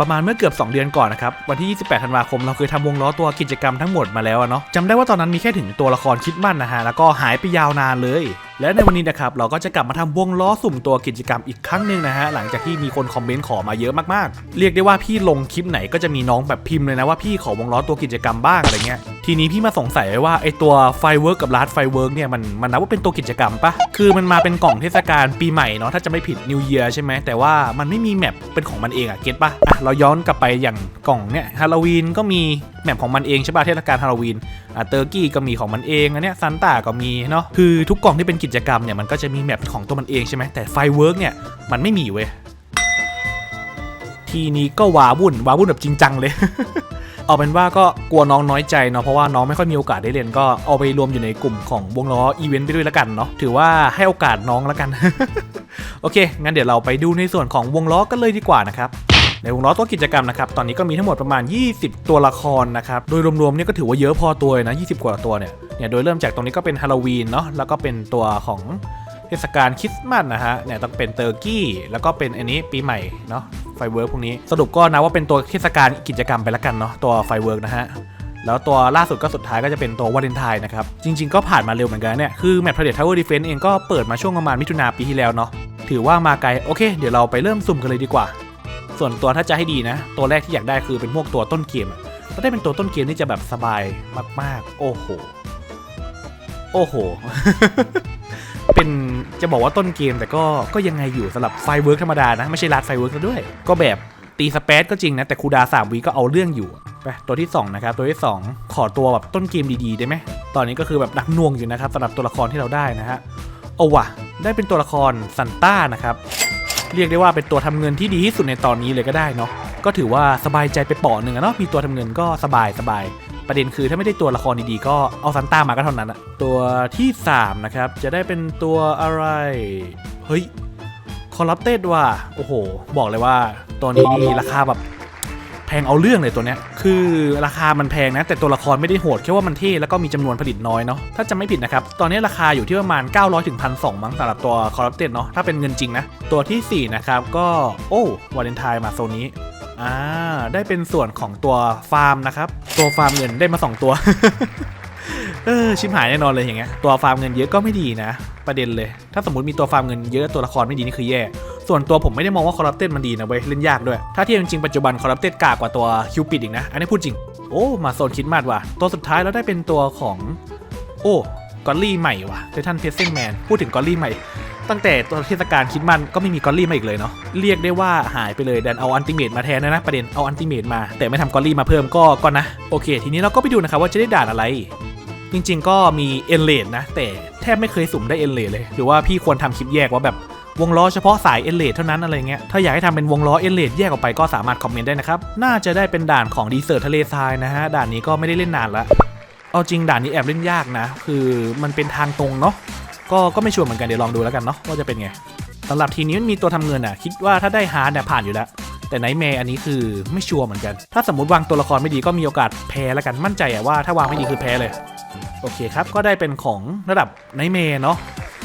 ประมาณเมื่อเกือบ 2 เดือนก่อนนะครับ วันที่ 28 ธันวาคม เราเคยทำวงล้อตัวกิจกรรมทั้งหมดมาแล้วเนาะจำได้ว่าตอนนั้นมีแค่ถึงตัวละครคิดมั่นนะฮะ แล้วก็หายไปยาวนานเลย และในวันนี้นะครับเราก็จะกลับมาทำวงล้อสุ่มตัวกิจกรรมอีกครั้งหนึ่งนะฮะหลังจากที่มีคนคอมเมนต์ขอมาเยอะมากๆ เรียกได้ว่าพี่ลงคลิปไหนก็จะมีน้องแบบพิมพ์เลยนะว่าพี่ขอวงล้อตัวกิจกรรมบ้างอะไรเงี้ยทีนี้พี่มาสงสัยว่าไอตัวไฟเวิร์กกับลาร์ดไฟเวิร์กเนี่ยมันมันนับว่าเป็นตัวกิจกรรมปะคือมันมาเป็นกล่องเทศกาลปีใหม่เนาะถ้าจะไม่ผิดนิวเยียร์ใช่ไหมแต่ว่ามันไม่มีแมปเป็นของมันเองอะเก็ตปะอะเราย้อนกลับไปอย่างกล่องเนี่ยฮาโลวีนก็มีแมปของมันเองใช่ปะเทศกาลฮาโลวีน อะเตอร์กี้ก็มีของมันเองอันเนี้ยซันต้าก็มีเนาะคือทุกกล่องที่เป็นกิจกรรมเนี่ยมันก็จะมีแมปของตัวมันเองใช่ไหมแต่ไฟเวิร์กเนี่ยมันไม่มีเว้ยทีนี้ก็วาวุ่นวาวุ่นแบบจริงจังเลย เอาเป็นว่าก็กลัวน้องน้อยใจเนาะเพราะว่าน้องไม่ค่อยมีโอกาสได้เรียนก็เอาไปรวมอยู่ในกลุ่มของวงล้ออีเวนต์ไปด้วยละกันเนาะถือว่าให้โอกาสน้องละกัน โอเค งั้นเดี๋ยวเราไปดูในส่วนของวงล้อกันเลยดีกว่านะครับ ในวงล้อตัวกิจกรรมนะครับ ตอนนี้ก็มีทั้งหมดประมาณ 20 ตัวละครนะครับ โดยรวมๆเนี่ยก็ถือว่าเยอะพอตัวเลยนะ 20 กว่าตัวเนี่ย เนี่ย โดยเริ่มจากตรงนี้ก็เป็นฮาโลวีนเนาะ แล้วก็เป็นตัวของเทศกาลคริสต์มาสนะฮะ เนี่ยต้องเป็นเตอร์กี้ แล้วก็เป็นอันนี้ปีใหม่เนาะ ไฟเวิร์กพวกนี้ สรุปก็นะว่าเป็นตัวเทศกาลกิจกรรมไปละกันเนาะ ตัวไฟเวิร์กนะฮะแล้วตัวล่าสุดก็สุดท้ายก็จะเป็นตัววาเลนไทน์นะครับ จริง ๆ ก็ผ่านมาเร็วเหมือนกันเนี่ย คือแมปพ r เด t ทาวเวอร์ดีเฟนเองก็เปิดมาช่วงประมาณมิถุนาปีที่แล้วเนาะ ถือว่ามาไกล โอเค เดี๋ยวเราไปเริ่มสุ่มกันเลยดีกว่า ส่วนตัวถ้าจะให้ดีนะ ตัวแรกที่อยากได้คือเป็นพวกตัวต้นเกมอะถ้าได้เป็นตัวต้นเกมนี่จะแบบสบายมาก ๆ โอ้โห โอ้โห เป็นจะบอกว่าต้นเกมแต่ก็ก็ยังไงอยู่สำหรับไฟเวิร์กธรรมดานะ ไม่ใช่ลัดไฟเวิร์กซะด้วย ก็แบบตีสเปซก็จริงนะ แต่คูดา3วีก็เอาเรื่องอยู่ไปตัวที่ 2 นะครับ ตัวที่ 2 ขอตัวแบบต้นเกมดีๆ ได้ไหม ตอนนี้ก็คือแบบหนักน่วงอยู่นะครับสำหรับตัวละครที่เราได้นะฮะ เอาวะได้เป็นตัวละครซันต้านะครับ เรียกได้ว่าเป็นตัวทำเงินที่ดีที่สุดในตอนนี้เลยก็ได้เนาะก็ถือว่าสบายใจไปป่อหนึ่งอะเนาะมีตัวทำเงินก็สบายสบายประเด็นคือถ้าไม่ได้ตัวละครดีๆก็เอาซันต้ามาก็เท่านั้นอะตัวที่ 3 นะครับ จะได้เป็นตัวอะไร เฮ้ยคอร์รัปเต็ดว่ะโอ้โห บอกเลยว่าตัวนี้นี่ราคาแบบ แพงเอาเรื่องเลยตัวเนี้ย คือราคามันแพงนะ แต่ตัวละครไม่ได้โหดแค่ว่ามันเท่แล้วก็มีจำนวนผลิตน้อยเนาะ ถ้าจะไม่ผิดนะครับ ตอนนี้ราคาอยู่ที่ประมาณ 900ถึง1,200มั้งสำหรับตัวคอร์รัปเต็ดเนาะ ถ้าเป็นเงินจริงนะ ตัวทีสี่ 4 นะครับ ก็โอ้วาเลนไทน์มาโซนนี้อ่าได้เป็นส่วนของตัวฟาร์มนะครับ ตัวฟาร์มเงินได้มา 2 ตัวเออชิมหายแน่นอนเลยอย่างเงี้ยตัวฟาร์มเงินเยอะก็ไม่ดีนะ ประเด็นเลย ถ้าสมมติมีตัวฟาร์มเงินเยอะตัวละครไม่ดีนี่คือแย่ ส่วนตัวผมไม่ได้มองว่าคอร์รัปเต็ดมันดีนะเว้ยเล่นยากด้วย ถ้าเทียบจริงปัจจุบันคอร์รัปเต็ดกากว่าตัวคิวปิดอีกนะ อันนี้พูดจริง โอ้ มาโซนคิดมาดว่ะ ตัวสุดท้ายแล้วได้เป็นตัวของ โอ้กอลลี่ใหม่ว่ะไททันเพซเซนแมนพูดถึงกอลลี่ใหม่ ตั้งแต่ตัวเทศกาลคิดมันก็ไม่มีกอลลี่มาอีกเลยเนาะเรียกได้ว่าหายไปเลยดันเอาอันติเมตมาแทนนะนะประเด็นเอาอันติเมตมา แต่ไม่ทำกอลลี่มาเพิ่มก็ก็นะโอเค ทีนี้เราก็ไปดูนะครับว่าจะได้ด่านอะไรจริง ๆ ก็มีเอ็นเลดนะ แต่แทบไม่เคยสุ่มได้เอ็นเลดเลย หรือว่าพี่ควรทำคลิปแยกว่าแบบ วงล้อเฉพาะสายเอเลดเท่านั้นอะไรเงี้ยถ้าอยากให้ทำเป็นวงล้อเอเลดแยกออกไปก็สามารถคอมเมนต์ได้นะครับน่าจะได้เป็นด่านของดีเซอร์ทะเลทรายนะฮะด่านนี้ก็ไม่ได้เล่นนานละเอาจริงด่านนี้แอบเล่นยากนะ คือมันเป็นทางตรงเนาะก็ก็ไม่ชัวร์เหมือนกันเดี๋ยวลองดูแล้วกันเนาะว่าจะเป็นไงสำหรับทีนี้มันมีตัวทำเงินอะคิดว่าถ้าได้ฮาร์ดเนี่ยผ่านอยู่แล้ว แต่ไนท์แมร์อันนี้คือไม่ชัวร์เหมือนกัน ถ้าสมมติวางตัวละครไม่ดีก็มีโอกาสแพ้แล้วกันมั่นใจอะว่าถ้าวางไม่ดีคือแพ้เลย โอเคครับก็ได้เป็นของระดับไนท์แมร์เนาะ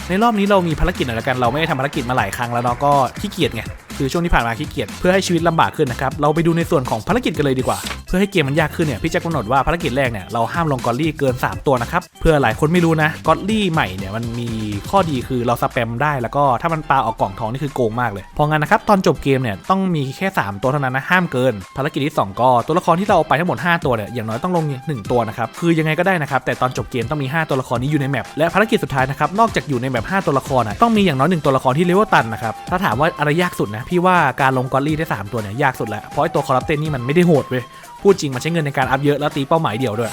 ในรอบนี้เรามีภารกิจหน่อยละกัน เราไม่ได้ทำภารกิจมาหลายครั้งแล้วเนาะก็ขี้เกียจไง คือช่วงที่ผ่านมาขี้เกียจเพื่อให้ชีวิตลำบากขึ้นนะครับเราไปดูในส่วนของภารกิจกันเลยดีกว่า เพื่อให้เกมมันยากขึ้นเนี่ยพี่แจ็คกำหนดว่าภารกิจแรกเนี่ยเราห้ามลงกอลลี่เกิน 3 ตัวนะครับเพื่อหลายคนไม่รู้นะกอลลี่ใหม่เนี่ยมันมีข้อดีคือเราสแปมได้แล้วก็ถ้ามันปลาออกกล่องทองนี่คือโกงมากเลยพราะงั้นนะครับตอนจบเกมเนี่ยต้องมีแค่ 3 ตัวเท่านั้นนะห้ามเกิน ภารกิจที่ 2 ก็ตัวละครที่เราเอาไปทั้งหมด 5 ตัวเนี่ยอย่างน้อยต้องลง 1 ตัวนะครับคือยังไงก็ได้นะครับแต่ตอนจบเกมต้องมี 5 ตัวละครนี้อยู่ในแมปและภารกิจสุดท้ายนะครับนอกจากอยู่ในแมป5ตัวละครอะต้องมีอย่างน้อยหนึ่งตัวละครที่เลเวลตันนะครับถ้าถามว่าอะไรยากสุดนะพี่ว่าการลงกอลลี่ได้ 3 ตัวเนี่ยยากสุดแหล้วเพราะไอตัวคอร์รัปเตนนี่มันไม่ได้โหดเว้ยพูดจริงมันใช้เงินในการอัพเยอะแล้วตีเป้าหมายเดียวด้วย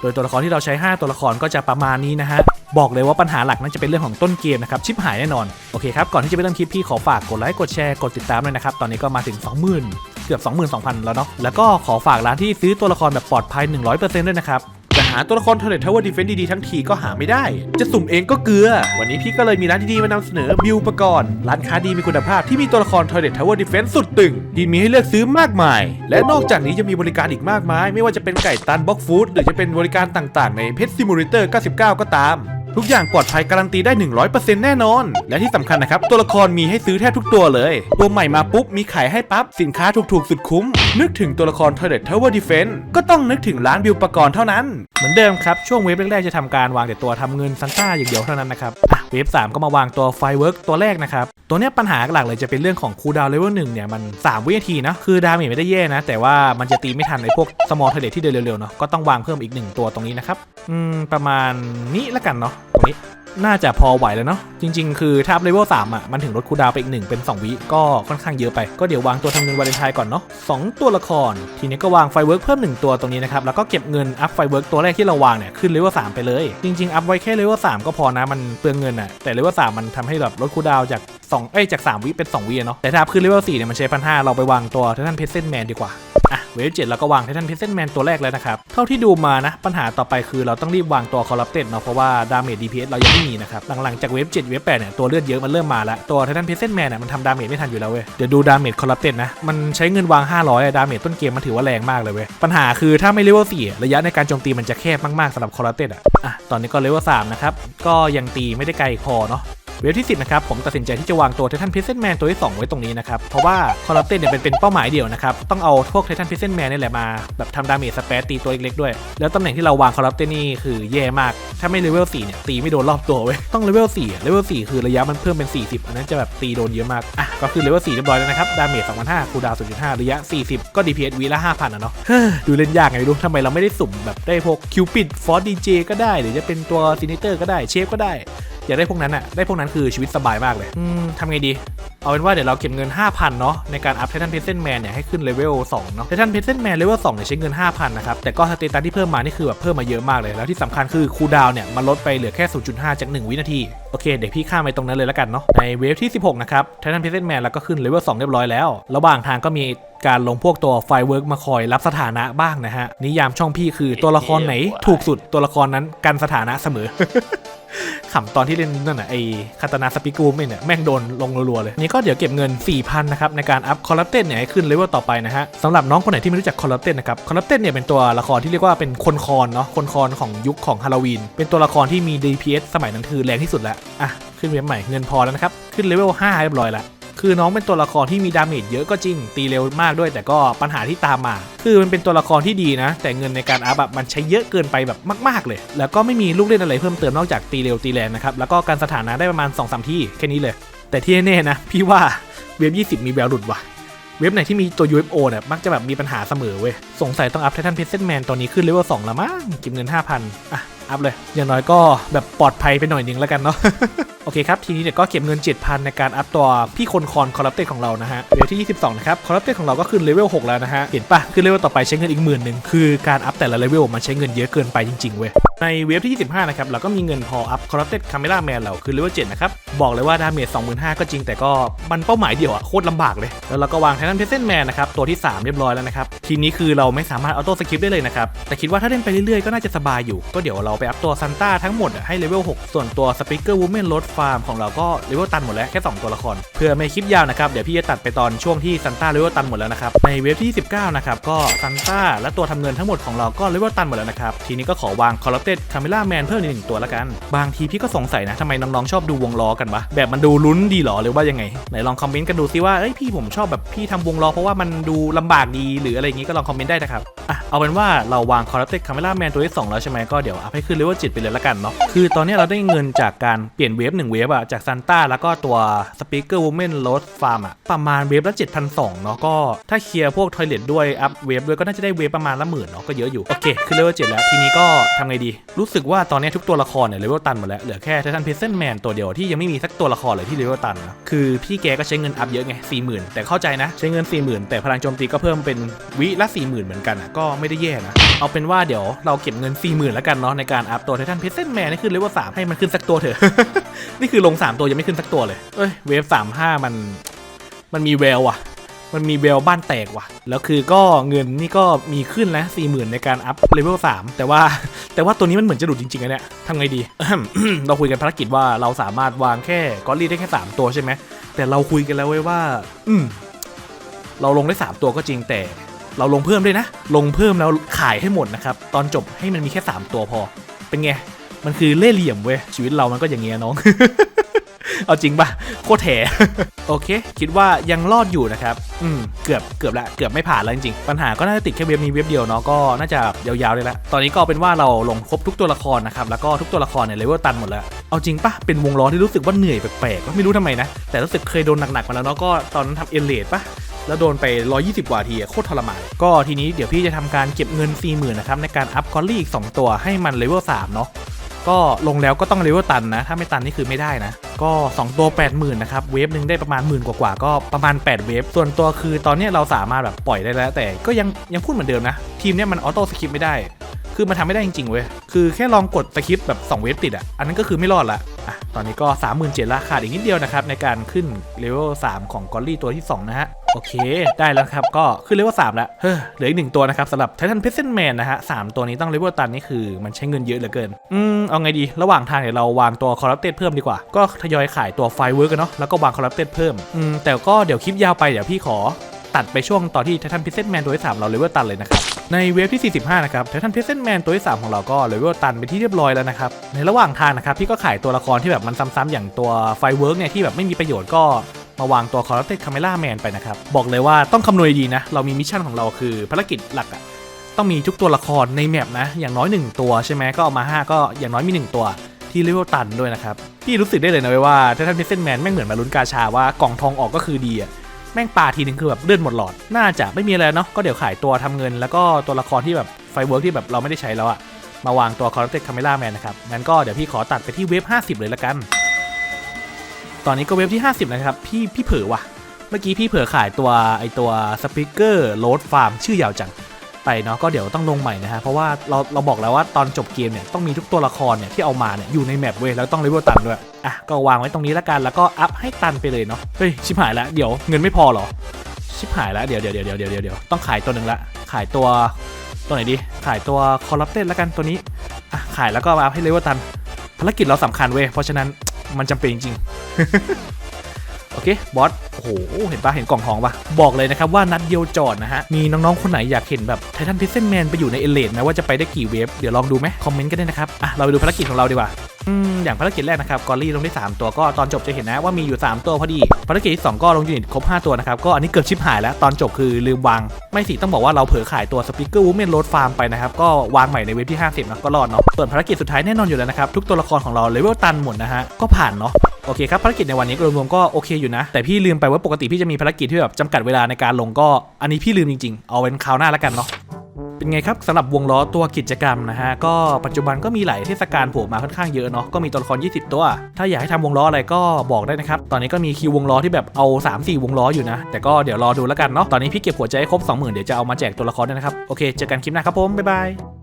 โดยตัวละครที่เราใช้ 5 ตัวละครก็จะประมาณนี้นะฮะบอกเลยว่าปัญหาหลักนั่นจะเป็นเรื่องของต้นเกมนะครับชิปหายแน่นอนโอเคครับก่อนที่จะไปเริ่มคลิปพี่ขอฝากกดไลค์กดแชร์กดติดตามด้วยนะครับตอนนี้ก็มาถึง 20,000 เกือบ 22,000 แล้วเนาะแล้วก็ขอฝากร้านที่ซื้อตัวละครแบบปลอดภัย 100%ด้วยนะครับาตัวละครเทเลทาวเวอร์ดีเฟนต์ดีๆทั้งทีก็หาไม่ได้ จะสุ่มเองก็เกลือ วันนี้พี่ก็เลยมีร้านดีๆมานำเสนอบิวประกรณ์ร้านค้าดีมีคุณภาพที่มีตัวละครเทเลทาวเวอร์ดีเฟนต์สุดตึงที่มีให้เลือกซื้อมากมาย และนอกจากนี้ยังมีบริการอีกมากมาย ไม่ว่าจะเป็นไก่ตันบ็อกฟู้ดหรือจะเป็นบริการต่างๆ ในเพ t ซิมูเลเตอร์ 99 ก็ตาม ทุกอย่างปลอดภัยการันตีได้ 100%แน่นอน และที่สำคัญนะครับ ตัวละครมีให้ซื้อแทบทุกตัวเลย ตัวใหม่มาปุ๊บ มีขายให้ปั๊บ สินค้าถูกๆ สุดคุ้ม นึกถึงตัวละคร Toilet Tower Defense ก็ต้องนึกถึงร้านบิวปกรณ์เท่านั้น เหมือนเดิมครับ ช่วงเวฟแรกๆจะทำการวางแต่ตัวทำเงินซันต้าอย่างเดียวเท่านั้นนะครับอะเวฟ3ก็มาวางตัวไฟเวิร์กตัวแรกนะครับ ตัวเนี้ยปัญหาหลักเลยจะเป็นเรื่องของคูดาวเลเวลหนึ่งเนี่ยมัน 3 วินาทีนะ คือดาเมจไม่ได้แย่นะ แต่ว่ามันจะตีไม่ทันไอ้พวกสมอลเทเลที่เดินเร็วๆเนาะก็ต้องวางเพิ่มอีกหนึ่งตัวตรงนี้นะครับ อืม ประมาณนี้ละกันเนาะ ตรงนี้น่าจะพอไหวแล้วเนาะจริง ๆ คือถ้าเลเวลสามอะมันถึงลดคูดาวไปอีกหนึ่งเป็น 2 วิ ก็ค่อนข้างเยอะไป ก็เดี๋ยววางตัวทำเงินวาเลนไทน์ก่อนเนาะสตัวละคร ทีนี้ก็วางไฟเวิร์กเพิ่ม 1 ตัวตรงนี้นะครับ แล้วก็เก็บเงินอัพไฟเวิร์กตัวแรกที่เราวางเนี่ย ขึ้นเลเวล3ไปเลย จริง ๆ อัพไว้แค่เลเวล3ก็พอนะมันเปลืองเงินอะแต่เลเวล3มันทำให้แบบลดคูดาวจาก2เอ้ยจาก 3 วิเป็น 2 วิเนาะแต่ถ้าพขึ้นเลเวล4เนี่ยมันใช้พันห้าเราไปวางตัวท่านเพชรเซนแมนดีกว่าอะเวฟเจ็ดเราก็วางไททันเพชรแมนตัวแรกแล้วนะครับ เท่าที่ดูมานะ ปัญหาต่อไปคือเราต้องรีบวางตัวคอร์รัปเต็ดเนาะเพราะว่าดาเมจ DPS เรายังไม่มีนะครับ หลังๆจากเวฟ7เวฟ8เนี่ยตัวเลือดเยอะมันเริ่มมาแล้วตัวไททันเพชรแมนเนี่ยมันทำดาเมจไม่ทันอยู่แล้วเว้ยเดี๋ยวดูดาเมจคอร์รัปเต็ดนะมันใช้เงินวาง 500อะดาเมจต้นเกมมันถือว่าแรงมากเลยเว้ยปัญหาคือถ้าไม่เลเวล4ระยะในการโจมตีมันจะแคบมากๆสำหรับคอร์รัปเต็ดอะอะตอนนี้ก็เลเวล3นะครับก็ยังตีไม่ได้ไกลพอเนาะ เวฟที่10นะครับผมตัดสินใจที่จะวางตัวไททันพิเซนแมนตัวที่ 2 ไว้ตรงนี้นะครับ เพราะว่าคอร์รัปเต็ดเนี่ยเป็นเป้าหมายเดียวนะครับ ต้องเอาพวกไททันพิเซนแมนนี่แหละมา แบบทำดาเมจสเปซตีตัวเล็กๆด้วย แล้วตำแหน่งที่เราวางคอร์รัปเต็ดนี่คือแย่มาก ถ้าไม่เลเวล4เนี่ยตีไม่โดนรอบตัวเว้ยต้องเลเวล4เลเวล4คือระยะมันเพิ่มเป็น 40 อันนั้นจะแบบตีโดนเยอะมากอะก็คือเลเวล4เรียบร้อยแล้วนะครับดาเมจ2,500คูดาว0.5ระยะ 40 ก็ DPS วีละ5,000อะเนาะดูเล่นยากไงรู้ทำไมเราไม่ได้สุ่มแบบได้พวกคิวปิดฟอร์ดีเจก็ได้ หรือจะเป็นตัวซินิเตอร์ก็ได้เชฟก็ได้ อยากได้พวกนั้นอะได้พวกนั้นคือชีวิตสบายมากเลยทำไงดี เอาเป็นว่าเดี๋ยวเราเก็บเงิน 5,000 เนาะในการอัพไททันเพเซนแมนเนี่ยให้ขึ้นเลเวล2เนาะไททันเพเซนแมนเลเวล2เนี่ยใช้เงิน 5,000 นะครับ แต่ก็สเตตัสที่เพิ่มมานี่คือแบบเพิ่มมาเยอะมากเลย แล้วที่สำคัญคือคูลดาวน์เนี่ยมันลดไปเหลือแค่ 0.5 จาก 1 วินาที โอเค เดี๋ยวพี่ข้ามไปตรงนั้นเลยแล้วกันเนาะในเวฟที่ 16 นะครับไททันเพเซนแมนแล้วก็ขึ้นเลเวล2เรียบร้อยแล้ว ระหว่างทางก็มีการลงพวกตัวไฟเวิร์กมาคอยรับสถานะบ้างนะฮะนิยามช่องพี่คือตัวละครไหนถูกสุดตัวละครนั้นกันสถานะเสมอ ขำตอนที่เล่นนั่นน่ะไอคาตานาสปิกูมเนี่ยแม่งโดนลงรัวๆเลยนี่ก็เดี๋ยวเก็บเงิน 4,000 นะครับ ในการอัพคอร์รัปเต็ดเนี่ยให้ขึ้นเลเวลต่อไปนะฮะสำหรับน้องคนไหนที่ไม่รู้จักคอร์รัปเต็ดนะครับคอร์รัปเต็ดเนี่ยเป็นตัวละครที่เรียกว่าเป็นคนคอนเนาะคนคอนของยุคของฮาโลวีนเป็นตัวละครที่มี DPS สมัยนั้นคือแรงที่สุดแล้วอะขึ้นเว็บใหม่เงินพอแล้วนะครับขึ้นเลเวล5เรียบร้อยละ คือน้องเป็นตัวละครที่มีดาเมจเยอะก็จริงตีเร็วมากด้วย แต่ก็ปัญหาที่ตามมา คือมันเป็นตัวละครที่ดีนะ แต่เงินในการอัพอะมันใช้เยอะเกินไปแบบมาก ๆ เลย แล้วก็ไม่มีลูกเล่นอะไรเพิ่มเติมนอกจากตีเร็วตีแรงนะครับแล้วก็การสถานะได้ประมาณ2อสที่แค่นี้เลย แต่ที่แน่ๆนะพี่ว่าเว็บ20 มีแววหลุดว่ะเว็บไหนที่มีตัว UFO เนี่ยมักจะแบบมีปัญหาเสมอเว้ย สงสัยต้องอัพไททันเพชรแมนตอนนี้ขึ้นเลเวล2แล้วมั้งก็บเงิน 5,000 อะ อัพเลย อย่างน้อยก็แบบปลอดภัยไปหน่อยนึงแล้วกันเนาะ โอเคครับ ทีนี้เนี่ยก็เก็บเงิน 7,000 ในการอัพตัวพี่คนคอนคอร์รัปเต็ของเรานะฮะ เลเวลที่ 22 นะครับ คอร์รัปเต็ของเราก็ขึ้นเลเวล 6 แล้วนะฮะ เห็นปะขึ้นเลเวลต่อไปใช้เงินอีกหมื่นหนึ่งคือการอัพแต่ละเลเวลมันใช้เงินเยอะเกินไปจริงๆเว้ย ในเวฟที่ 25 นะครับ เราก็มีเงินพออัพ Corrupted Camera Man เราคือเลเวล 7 นะครับ บอกเลยว่าดาเมจ25,000 ก็จริงแต่ก็มันเป้าหมายเดียวอะโคตรลำบากเลย แล้วเราก็วาง Titan p e s c e n Man นะครับตัวที่ 3 เรียบร้อยแล้วนะครับทีนี้คือเราไม่สามารถออโต้สกิปได้เลยนะครับแต่คิดว่าถ้าเล่นไปเรื่อยๆก็น่าจะสบายอยู่ก็เดี๋ยวเราไปอัพตัวซันต้าทั้งหมดให้เลเวล 6 ส่วนตัว Speaker Woman Road Farm ของเราก็เลเวลตันหมดแล้วแค่ 2 ตัวละคร เพื่อไม่คลิปยาวนะครับ เดี๋ยวพี่จะตัดไปตอนช่วงที่ซันต้าเลเวลตันหมดแล้วนะครับ ในเวฟที่ 19 นะครับ ก็ซันต้าและตัวทำเงินทั้งหมดของเราก็เลเวลตันหมดแล้วนะครับ ทีนี้ก็ขอวาง Corrupted Camera Man เพิ่มอีกหนึ่งตัวละกัน บางทีพี่ก็สงสัยนะทำไมน้องๆชอบดูวงล้อกันวะแบบมันดูลุ้นดีหรอหรือว่ายังไงไหนลองคอมเมนต์กันดูซิว่าเอ้ยพี่ผมชอบแบบพี่ทำวงล้อเพราะว่ามันดูลำบากดีหรืออะไรอย่างงี้ก็ลองคอมเมนต์ได้นะครับอะเอาเป็นว่าเราวาง Corrupted Camera Man ตัวที่2แล้วใช่ไหมก็เดี๋ยวอัพให้ขึ้นเลเวล7ไปเลยละกันเนาะคือตอนนี้เราได้เงินจากการเปลี่ยนเวฟหนึ่งเวฟอะจากซันต้าแล้วก็ตัว Speaker Woman Road Farm อะประมาณเวฟละ7,200เนาะก็ถ้าเคลียร์พวกทอยเลทด้วยอัพเวฟด้วยก็น่าจะได้เวฟประมาณละหมื่นเนาะก็เยอะอยู่ โอเคขึ้นเลเวล7แล้วทีนี้ก็ทำไงดี รู้สึกว่าตอนนี้ทุกตัวละครเนี่ยเลเวลตันหมดแล้วเหลือแค่ไททันเพเซนแมนตัวเดียวที่ยังไม่มีสักตัวละครเลยที่เลเวลตันนะคือพี่แกก็ใช้เงินอัพเยอะไง40,000แต่เข้าใจนะใช้เงิน40,000แต่พลังโจมตีก็เพิ่มเป็นวิละ40,000เหมือนกันอะก็ไม่ได้แย่นะเอาเป็นว่าเดี๋ยวเราเก็บเงิน40,000แล้วกันเนาะในการการอัพตัวไททันเพซเซนแมนให้ขึ้นเลเวล3ให้มันขึ้นสักตัวเถอะ นี่คือลง3ตัวยังไม่ขึ้นสักตัวเลย เอ้ยเวฟ35มัน มันมีแววว่ะ มันมีแววบ้านแตกว่ะ แล้วคือก็เงินนี่ก็มีขึ้นแล้วสี่หมื่นในการอัพเลเวล3แต่ว่าแต่ว่าตัวนี้มันเหมือนจะหลุดจริงๆอะเนี่ยทำไงดี เราคุยกันภารกิจว่าเราสามารถวางแค่กอลลี่ได้แค่3ตัวใช่ไหมแต่เราคุยกันแล้วเว้ยว่า อืมเราลงได้3ตัวก็จริงแต่เราลงเพิ่มด้วยนะ ลงเพิ่มแล้วขายให้หมดนะครับ ตอนจบให้มันมีแค่ 3 ตัวพอ เป็นไง มันคือเล่เหลี่ยมเว้ย ชีวิตเรามันก็อย่างเงี้ยน้อง เอาจริงปะโคตรแถโอเค คิดว่ายังรอดอยู่นะครับ อืม เกือบ เกือบละ เกือบไม่ผ่านแล้วจริงๆ ปัญหาก็น่าจะติดแค่เว็บนี้เว็บเดียวเนาะ ก็น่าจะยาวๆเลยละ ตอนนี้ก็เป็นว่าเราลงครบทุกตัวละครนะครับ แล้วก็ทุกตัวละครเนี่ยเลเวลตันหมดแล้ว เอาจริงปะเป็นวงล้อที่รู้สึกว่าเหนื่อยแปลกๆก็ไม่รู้ทำไมนะ แต่รู้สึกเคยโดนหนักๆมาแล้วเนาะ ก็ตอนนั้นทำเอเลดปะ แล้วโดนไป 120กว่าทีอะโคตรทรมานก็ทีนี้เดี๋ยวพี่จะทำการเก็บเงิน 40,000นะครับในการอัพกอลลี่อีก2ตัวให้มันเลเวล3เนาะก็ลงแล้วก็ต้องเลเวลตันนะ ถ้าไม่ตันนี่คือไม่ได้นะ ก็ 2 ตัว 80,000นะครับ เวฟหนึ่งได้ประมาณหมื่นกว่าๆก็ประมาณ 8 เวฟ ส่วนตัวคือตอนนี้เราสามารถแบบปล่อยได้แล้ว แต่ก็ยังยังพูดเหมือนเดิมนะ ทีมเนี้ยมันออโต้สคิปไม่ได้ คือมันทำไม่ได้จริงๆเว้ย คือแค่ลองกดสคริปแบบ 2 เวฟติดอะ อันนั้นก็คือไม่รอดละ อะตอนนี้ก็ 37,000ละขาดอีกนิดเดียวนะครับในการขึ้นเลเวล3ของกอลลี่ตัวที่ 2 นะฮะโอเค ได้แล้วครับ ก็ขึ้นเลเวล3แล้ว เฮ้อ เหลืออีกหนึ่งตัวนะครับสำหรับไททันเพ s เซนแมนนะฮะสามตัวนี้ต้องเลเวลตันนี่คือมันใช้เงินเยอะเหลือเกิน อืม เอาไงดี ระหว่างทางเดี๋ยวเราวางตัวคอร์รัปเต็ดเพิ่มดีกว่า ก็ทยอยขายตัวไฟเวิร์กกันเนาะ แล้วก็วางคอร์รัปเต็ดเพิ่ม อืม แต่ก็เดี๋ยวคลิปยาวไปเดี๋ยวพี่ขอ ตัดไปช่วงตอนที่ไททันพิเศษแมนตัวที่3เราเลเวลตันเลยนะครับ ในเวฟที่ 45 นะครับไททันพิเศษแมนตัวที่ 3 ของเราก็เลเวลตันไปที่เรียบร้อยแล้วนะครับ ในระหว่างทางนะครับพี่ก็ขายตัวละครที่แบบมันซ้ำๆอย่างตัวไฟเวิร์กเนี่ยที่แบบไม่มีประโยชน์ก็มาวางตัวคอร์รัปเต็ดคาเมล่าแมนไปนะครับ บอกเลยว่าต้องคำนวณดีนะ เรามีมิชชั่นของเราคือภารกิจหลักอะต้องมีทุกตัวละครในแมปนะ อย่างน้อย 1 ตัวใช่ไหมก็เอามา 5 ก็อย่างน้อยมี 1 ตัวที่เลเวลตันด้วยนะครับ พี่รู้สึกได้เลยนะว้ยว่าททันพิเศษแมนแม่งเหมือนมาลุ้นกาชาว่ากล่องทองออกก็คือดีอะ แม่งปาทีนึงคือแบบเลื่อนหมดหลอด น่าจะไม่มีอะไรเนาะก็เดี๋ยวขายตัวทำเงิน แล้วก็ตัวละครที่แบบไฟเวิร์กที่แบบเราไม่ได้ใช้แล้วอะมาวางตัวคอร์เต c คาเมล่าแมนนะครับงั้นก็เดี๋ยวพี่ขอตัดไปที่เวฟ50 เลยละกัน ตอนนี้ก็เวฟที่ 50 นะครับ พี่พี่เผลอว่ะ เมื่อกี้พี่เผลอขายตัวไอตัวสปิเกอร์โรดฟาร์มชื่อยาวจัง ไปเนาะก็เดี๋ยวต้องลงใหม่นะฮะเพราะว่าเราเราบอกแล้วว่าตอนจบเกมเนี่ยต้องมีทุกตัวละครเนี่ยที่เอามาเนี่ยอยู่ในแมปเว้ยแล้วต้องเลเวลตันด้วยอะก็วางไว้ตรงนี้ละกันแล้วก็อัพให้ตันไปเลยเนาะเฮ้ยชิบหายแล้วเดี๋ยวเงินไม่พอเหรอชิบหายแล้วเดี๋ยวเดี๋ยวเดี๋ยวเดี๋ยวเดี๋ยวเดี๋ยวต้องขายตัวหนึ่งละขายตัวตัวไหนดีขายตัวคอร์รัปเต็ดล้วกันตัวนี้อะขายแล้วก็อัพให้เลเวลตันภารกิจเราสำคัญเว้ยเพราะฉะนั้นมันจำเป็นจริงๆ โอเคบอสโอ้โหเห็นปะเห็นกล่องทองปะบอกเลยนะครับว่านัดเดียวจอดนะฮะมีน้องๆคนไหนอยากเห็นแบบไททันพิเซนแมนไปอยู่ในเอเลดไหมว่าจะไปได้กี่เวฟเดี๋ยวลองดูไหมคอมเมนต์กันได้นะครับอะเราไปดูภารกิจของเราดีกว่า อย่างภารกิจแรกนะครับกอรี่ลงได้ 3 ตัวก็ตอนจบจะเห็นนะว่ามีอยู่ 3 ตัวพอดีภารกิจที่ 2 ก็ลงยูนิตครบ 5 ตัวนะครับก็อันนี้เกือบชิบหายแล้วตอนจบคือลืมวาง ไม่สิต้องบอกว่าเราเผลอขายตัวสปิเกอร์วูแมนโรดฟาร์มไปนะครับก็วางใหม่ในเวฟที่ 50นะก็รอดเนาะส่วนภารกิจสุดท้ายแน่นอนอยู่แล้วนะครับทุกตัวละครของเราเลเวลตันหมดนะฮะก็ผ่านเนาะโอเคครับภารกิจในวันนี้รวมๆก็โอเคอยู่นะ แต่พี่ลืมไปว่าปกติพี่จะมีภารกิจที่แบบจำกัดเวลาในการลงก็อันนี้พี่ลืมจริงๆ เอาเป็นคราวหน้าแล้วกันเนาะ เป็นไงครับสำหรับวงล้อตัวกิจกรรมนะฮะก็ปัจจุบันก็มีหลายเทศกาลโผล่มาค่อนข้างเยอะเนาะก็มีตัวละคร 20 ตัว ถ้าอยากให้ทำวงล้ออะไรก็บอกได้นะครับ ตอนนี้ก็มีคิววงล้อที่แบบเอา 3-4 วงล้ออยู่นะ แต่ก็เดี๋ยวรอดูแล้วกันเนาะตอนนี้พี่เก็บหัวใจให้ครบ20,000เดี๋ยวจะเอามาแจกตัวละครด้วยนะครับโอเคเจอกันคลิปหน้าครับผมบ๊ายบาย